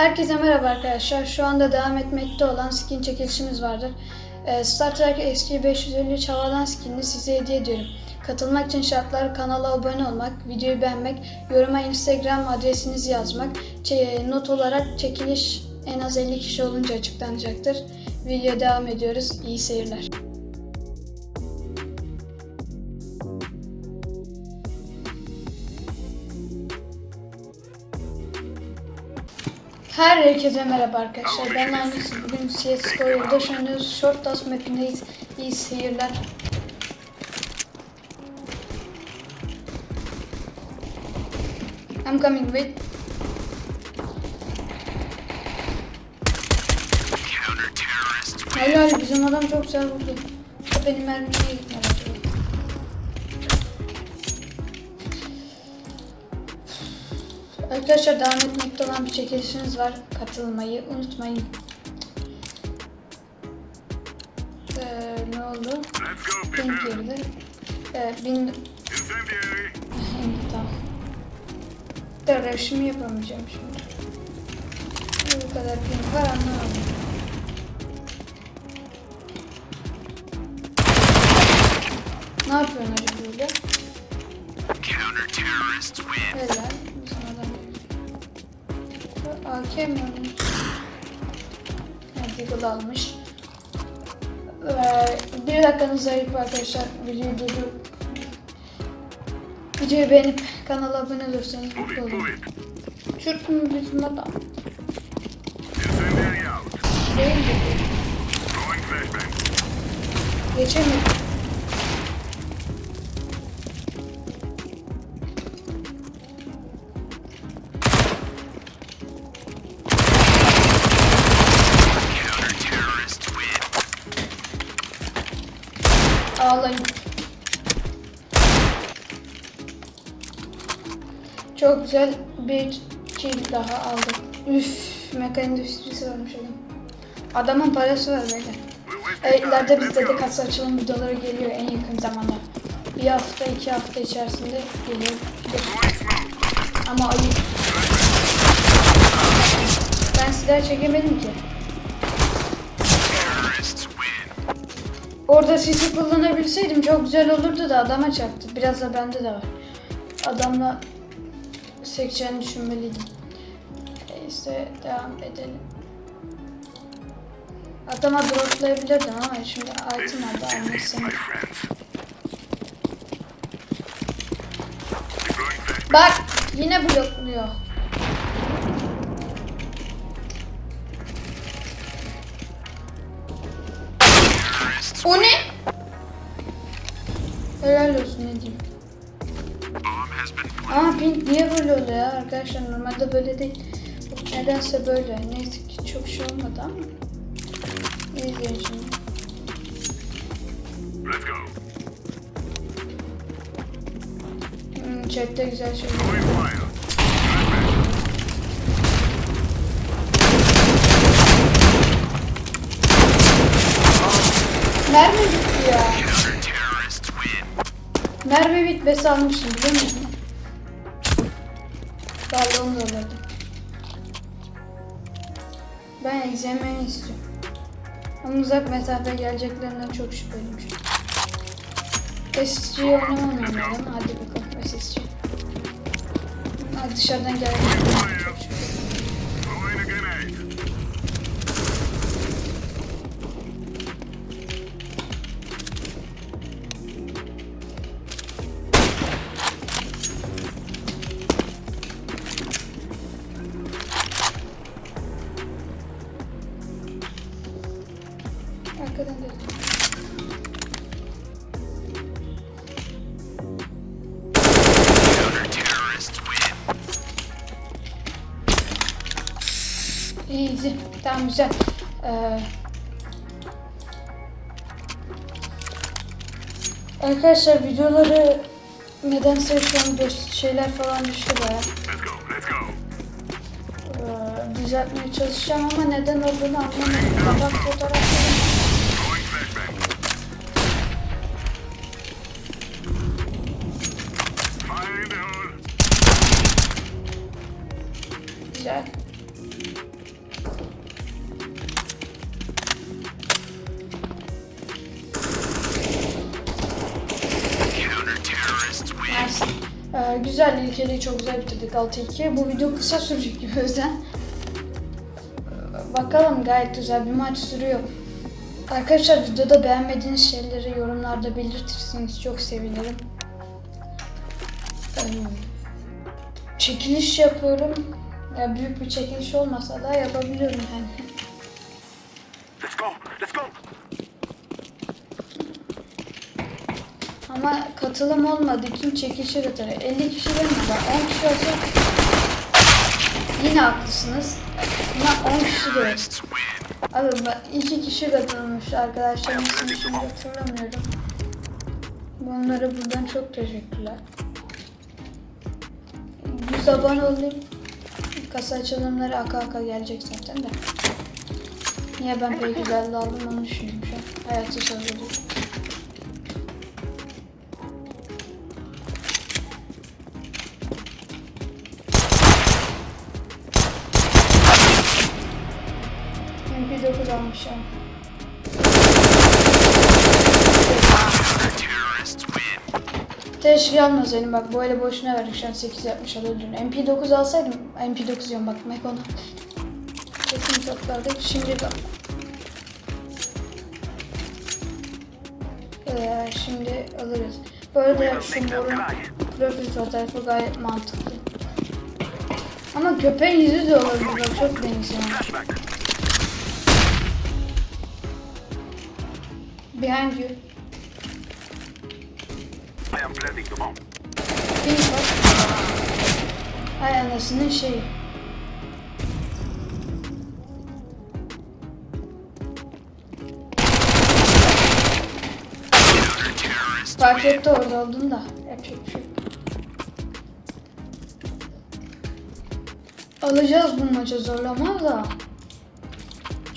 Herkese merhaba arkadaşlar. Şu anda devam etmekte olan skin çekilişimiz vardır. Ee, Star Trek SG-553 havadan skinini size hediye ediyorum. Katılmak için şartlar kanala abone olmak, videoyu beğenmek, yoruma Instagram adresinizi yazmak, Çe- not olarak çekiliş en az 50 kişi olunca açıklanacaktır. Video devam ediyoruz. İyi seyirler. Herkese merhaba arkadaşlar. Ben Ahmet. Bugün CSGO yoldaş oynuyoruz. Short Dust mapindeyiz. İyi seyirler. I'm coming wait. Helal bizim adam çok güzel vurdu. Benim mermiye acaba. Arkadaşlar devam etmekte olan bir çekilişiniz var. Katılmayı unutmayın. Ee, ne oldu? Peter. girdi. Ee, bin... Tamam. Da reşimi yapamayacağım şimdi. Bu kadar pink var anlamadım. Ne yapıyorsun acaba böyle? Helal. AK mi oynuyor? Evet, Eagle almış. Ee, bir dakikanız ayıp arkadaşlar. Videoyu durdurup Videoyu beğenip kanala abone olursanız mutlu olurum. mu bizim adam? Değil mi? Throwing Ağlayın. Çok güzel bir kill daha aldım. Üf, mekan endüstrisi varmış adam. Adamın parası var böyle. Evet, ileride bizde de kasa açılım videoları geliyor en yakın zamanda. Bir hafta, iki hafta içerisinde geliyor. Ama ayıp. Ben silah çekemedim ki. Orada sisi kullanabilseydim çok güzel olurdu da adama çarptı. Biraz da bende de var. Adamla sekeceğini düşünmeliydim. Neyse devam edelim. Adama droplayabilirdim ama şimdi item aldı is it, almasın. my friends. Deploying flashbang. Bak yine blokluyor. O ne? Helal olsun ne diyeyim. Ama pink niye böyle oluyor ya arkadaşlar normalde böyle değil. Nedense böyle. Neyse ki çok şey olmadı ama. İzleyin şimdi. Let's go. Hmm, chatte güzel şeyler. Mermi bitti ya. Mermi bitmesi almışım biliyor musun? Vallahi onu da alırdım. Ben egzemeni istiyorum. Ama uzak mesafe geleceklerinden çok şüpheliyim şu an. SSG oynamam oynayalım. Hadi bakalım SSG. Ha, dışarıdan gelen çok şüpheliyim. Easy. Tamam güzel. Ee, arkadaşlar videoları nedense şu an şeyler falan düştü baya. Ee, düzeltmeye çalışacağım ama neden olduğunu anlamadım. Kapak fotoğrafları. Güzel. Ee, güzel ilk eli çok güzel bitirdik 6-2. Bu video kısa sürecek gibi. Ee, Bakalım gayet güzel bir maç sürüyor. Arkadaşlar videoda beğenmediğiniz şeyleri yorumlarda belirtirseniz çok sevinirim. Ee, çekiliş yapıyorum. Ya büyük bir çekiliş olmasa da yapabiliyorum yani. Let's go. Let's go. Ama katılım olmadı. Kim çekilişe katılır? 50 kişi? Bak 10 kişi olsa yine haklısınız. Ama 10 kişi de yok. Abi bak 2 kişi katılmış arkadaşlarım ismini şimdi hatırlamıyorum. Onlara buradan çok teşekkürler. 100 abone olayım. Kasa açılımları aka aka gelecek zaten de. Niye ben pek güzel aldım onu düşünüyorum şu an. Hayatta söylüyorum. MP9 almışım. Teşekkür almasaydım bak böyle boşuna verdik şu an 8 yapmış olurdun. MP9 alsaydım MP9 diyorum bak Mekon'u. Kesin toplardık şimdi bak. Ee, şimdi alırız. Bu arada şu morun profil fotoğrafı gayet mantıklı. Ama köpeğin yüzü de olabilir çok benziyor. Behind you. I am planting the bomb. Pink bak. Hay anasının şeyi. Fark etti orada oldun da. Yapacak bir şey. Alacağız bu maçı zorlama da.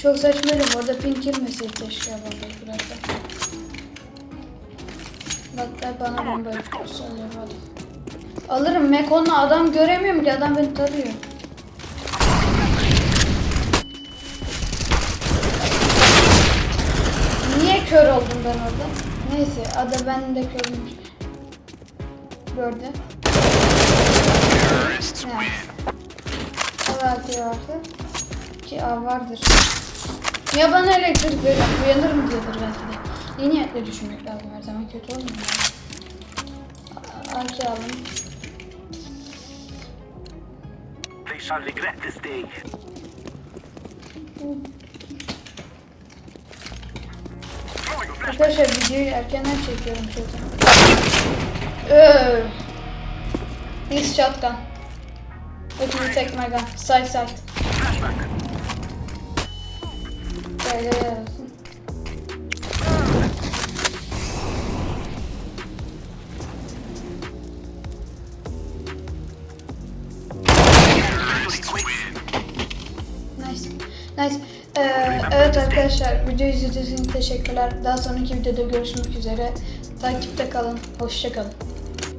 Çok saçmaydı bu arada pink girmeseydi keşke vallahi biraz da. Bak bana bomba yapıyorsun hadi. Alırım Mekon'la adam göremiyorum ki adam beni tarıyor. Niye kör oldum ben orada? Neyse ada ben de körmüş. Gördü. win. Evet vardı. Ki A vardır. Ya bana elektrik verir, uyanır mı diyordur belki de. İyi niyetle düşünmek lazım her zaman kötü olmuyor. AK alın. They shall regret this day. Arkadaşlar videoyu erkenden çekiyorum. Öööö. This shotgun. My gun. Side side. Nice. Nice. Ee, evet arkadaşlar video izlediğiniz için teşekkürler. Daha sonraki videoda görüşmek üzere. Takipte kalın. Hoşça kalın.